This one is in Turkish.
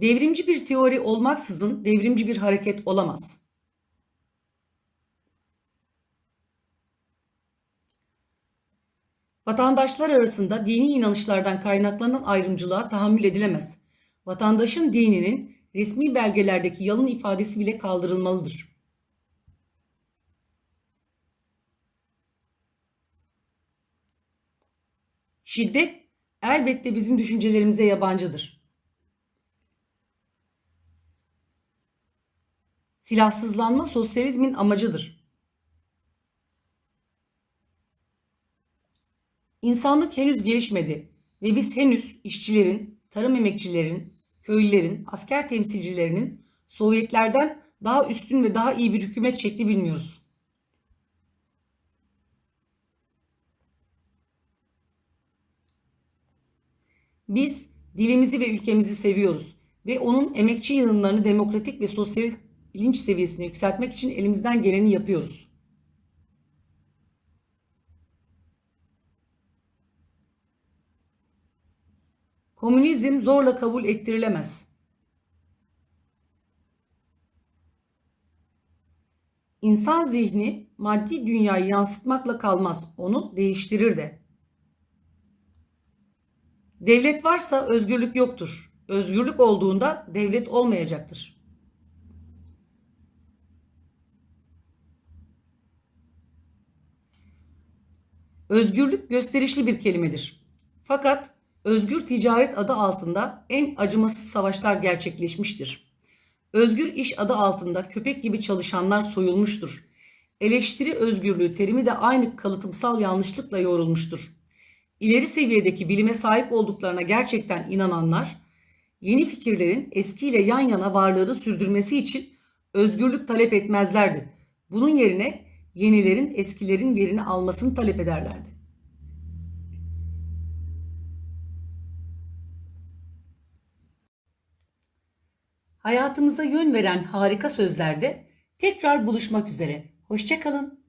Devrimci bir teori olmaksızın devrimci bir hareket olamaz. Vatandaşlar arasında dini inanışlardan kaynaklanan ayrımcılığa tahammül edilemez. Vatandaşın dininin resmi belgelerdeki yalın ifadesi bile kaldırılmalıdır. Şiddet elbette bizim düşüncelerimize yabancıdır. Silahsızlanma sosyalizmin amacıdır. İnsanlık henüz gelişmedi ve biz henüz işçilerin, tarım emekçilerin, köylülerin, asker temsilcilerinin Sovyetlerden daha üstün ve daha iyi bir hükümet şekli bilmiyoruz. Biz dilimizi ve ülkemizi seviyoruz ve onun emekçi yığınlarını demokratik ve sosyalist bilinç seviyesine yükseltmek için elimizden geleni yapıyoruz. Komünizm zorla kabul ettirilemez. İnsan zihni maddi dünyayı yansıtmakla kalmaz, onu değiştirir de. Devlet varsa özgürlük yoktur. Özgürlük olduğunda devlet olmayacaktır. Özgürlük gösterişli bir kelimedir. Fakat özgür ticaret adı altında en acımasız savaşlar gerçekleşmiştir. Özgür iş adı altında köpek gibi çalışanlar soyulmuştur. Eleştiri özgürlüğü terimi de aynı kalıtımsal yanlışlıkla yorulmuştur. İleri seviyedeki bilime sahip olduklarına gerçekten inananlar, yeni fikirlerin eskiyle yan yana varlığını sürdürmesi için özgürlük talep etmezlerdi. Bunun yerine yenilerin eskilerin yerini almasını talep ederlerdi. Hayatımıza yön veren harika sözlerde tekrar buluşmak üzere. Hoşçakalın.